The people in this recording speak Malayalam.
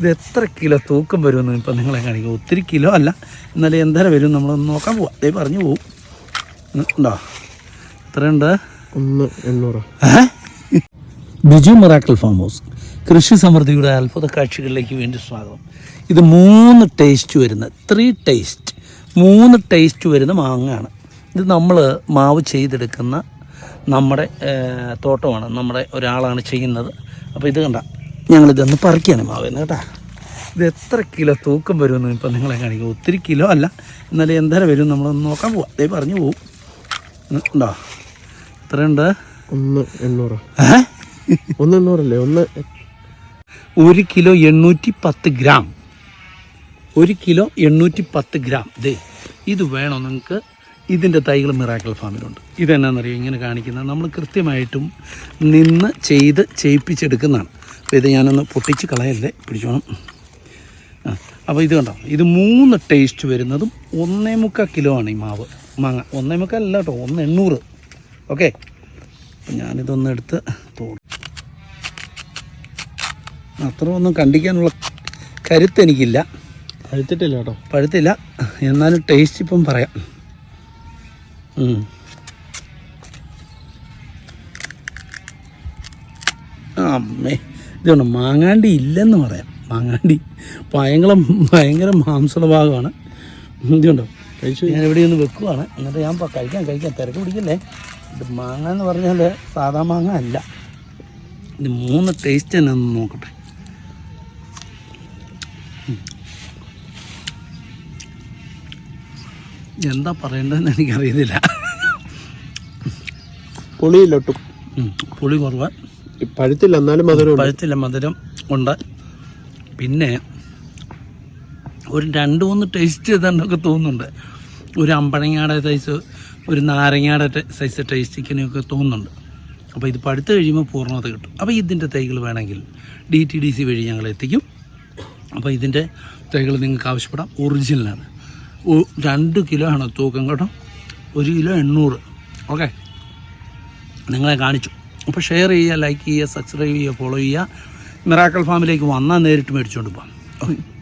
ഇത് എത്ര കിലോ തൂക്കം വരുമെന്ന് ഇപ്പം നിങ്ങളെ കാണിക്കും. ഒത്തിരി കിലോ അല്ല. എന്നാലും എന്തര വരും നമ്മളൊന്ന് നോക്കാൻ പോവാം. അതേ പറഞ്ഞു പോവും. ഉണ്ടോ? എത്രയുണ്ട്? ഒന്ന് എണ്ണൂറ്. Biju Marakkal farm house. കൃഷി സമൃദ്ധിയുടെ അത്ഭുത കാഴ്ചകളിലേക്ക് വേണ്ടി സ്വാഗതം. ഇത് മൂന്ന് ടേസ്റ്റ് വരുന്ന ത്രീ ടേസ്റ്റ് മൂന്ന് ടേസ്റ്റ് വരുന്ന മാങ്ങയാണ് ഇത് നമ്മൾ മാവ് ചെയ്തെടുക്കുന്ന നമ്മുടെ തോട്ടമാണ്. നമ്മുടെ ഒരാളാണ് ചെയ്യുന്നത്. അപ്പോൾ ഇത് കണ്ട. ഞങ്ങളിതൊന്ന് പറിക്കുകയാണ് മാവ് എന്ന് കേട്ടാ. ഇത് എത്ര കിലോ തൂക്കം വരുമെന്ന് ഇപ്പം നിങ്ങളെ കാണിക്കും ഒത്തിരി കിലോ അല്ല. എന്നാലും എന്തര വരും നമ്മളൊന്ന് നോക്കാൻ പോവാം. ദേ പറഞ്ഞു പോവും. ഉണ്ടോ? എത്രയുണ്ട്? ഒന്ന് എണ്ണൂറ്. ഒന്ന് എണ്ണൂറല്ലേ? ഒന്ന് ഒരു കിലോ എണ്ണൂറ്റി പത്ത് ഗ്രാം. ഒരു കിലോ എണ്ണൂറ്റി പത്ത് ഗ്രാം. ദേ ഇത് വേണം നിങ്ങൾക്ക് ഇതിന്റെ തൈകൾ മിറാക്കൽ ഫാമിലുണ്ട്. ഇതെന്നാണെന്നറിയോ ഇങ്ങനെ കാണിക്കുന്നത് നമ്മൾ കൃത്യമായിട്ടും നിന്ന് ചെയ്ത് ചെയ്യിപ്പിച്ചെടുക്കുന്നതാണ്. അപ്പോൾ ഇത് ഞാനൊന്ന് പൊട്ടിച്ച് കളയല്ലേ? പിടിച്ചോണം. ആ അപ്പോൾ ഇത് കണ്ടോ? ഇത് മൂന്ന് ടേസ്റ്റ് വരുന്നതും ഒന്നേ മുക്കാൽ കിലോ ആണ് ഈ മാവ്. മാങ്ങ. ഒന്നേ മുക്കാൽ അല്ല കേട്ടോ ഒന്ന് എണ്ണൂറ്. ഓക്കെ അപ്പം ഞാനിതൊന്ന് എടുത്ത് തോന്നും അത്ര ഒന്നും കണ്ടിക്കാനുള്ള കരുത്ത് എനിക്കില്ല. പഴുത്തിട്ടില്ല കേട്ടോ. പഴുത്തില്ല. എന്നാലും ടേസ്റ്റ് ഇപ്പം പറയാം. അമ്മേ. ഇതുകൊണ്ട് മാങ്ങാണ്ടി ഇല്ലെന്ന് പറയാം. മാങ്ങാണ്ടി ഭയങ്കര ഭയങ്കര മാംസള ഭാഗമാണ് ഇതുണ്ടോ കഴിച്ചു. ഞാൻ ഇവിടെ ഒന്ന് വെക്കുവാണ്. എന്നിട്ട് ഞാൻ കഴിക്കാൻ കഴിക്കാൻ തിരക്ക് പിടിക്കല്ലേ? ഇത് മാങ്ങ എന്ന് പറഞ്ഞാൽ സാധാ മാങ്ങ അല്ല. ഇത് മൂന്ന് ടേസ്റ്റ് തന്നെ ഒന്ന് നോക്കട്ടെ. എന്താ പറയേണ്ടതെന്ന് എനിക്കറിയത്തില്ല. പുളിയില്ല ഒട്ടും ഉം. പുളി കുറവ്. ഈ പഴുത്തില്ല എന്നാലും മധുരം പഴുത്തില്ല മധുരം ഉണ്ട്. പിന്നെ ഒരു രണ്ട് മൂന്ന് ടേസ്റ്റ് ചെയ്തെന്നൊക്കെ തോന്നുന്നുണ്ട്. ഒരു അമ്പഴങ്ങയുടെ സൈസ് ഒരു നാരങ്ങയുടെ സൈസ് ടേസ്റ്റിക്കനൊക്കെ തോന്നുന്നുണ്ട്. അപ്പോൾ ഇത് പഴുത്ത് കഴിയുമ്പോൾ പൂർണത കിട്ടും. അപ്പോൾ ഇതിന്റെ തൈകൾ വേണമെങ്കിൽ ഡി ടി ഡി സി വഴി ഞങ്ങൾ എത്തിക്കും. അപ്പോൾ ഇതിന്റെ തൈകൾ നിങ്ങൾക്ക് ആവശ്യപ്പെടാം. ഒറിജിനലാണ് രണ്ട് കിലോ ആണ് തൂക്കം കേട്ടോ. ഒരു കിലോ എണ്ണൂറ്. ഓക്കെ നിങ്ങളെ കാണിച്ചു. അപ്പോൾ ഷെയർ ചെയ്യുക ലൈക്ക് ചെയ്യുക സബ്സ്ക്രൈബ് ചെയ്യുക ഫോളോ ചെയ്യുക. മിറാക്കൽ ഫാമിലേക്ക് വന്നാൽ നേരിട്ട് മേടിച്ചുകൊണ്ട് പോകാം. ഓക്കെ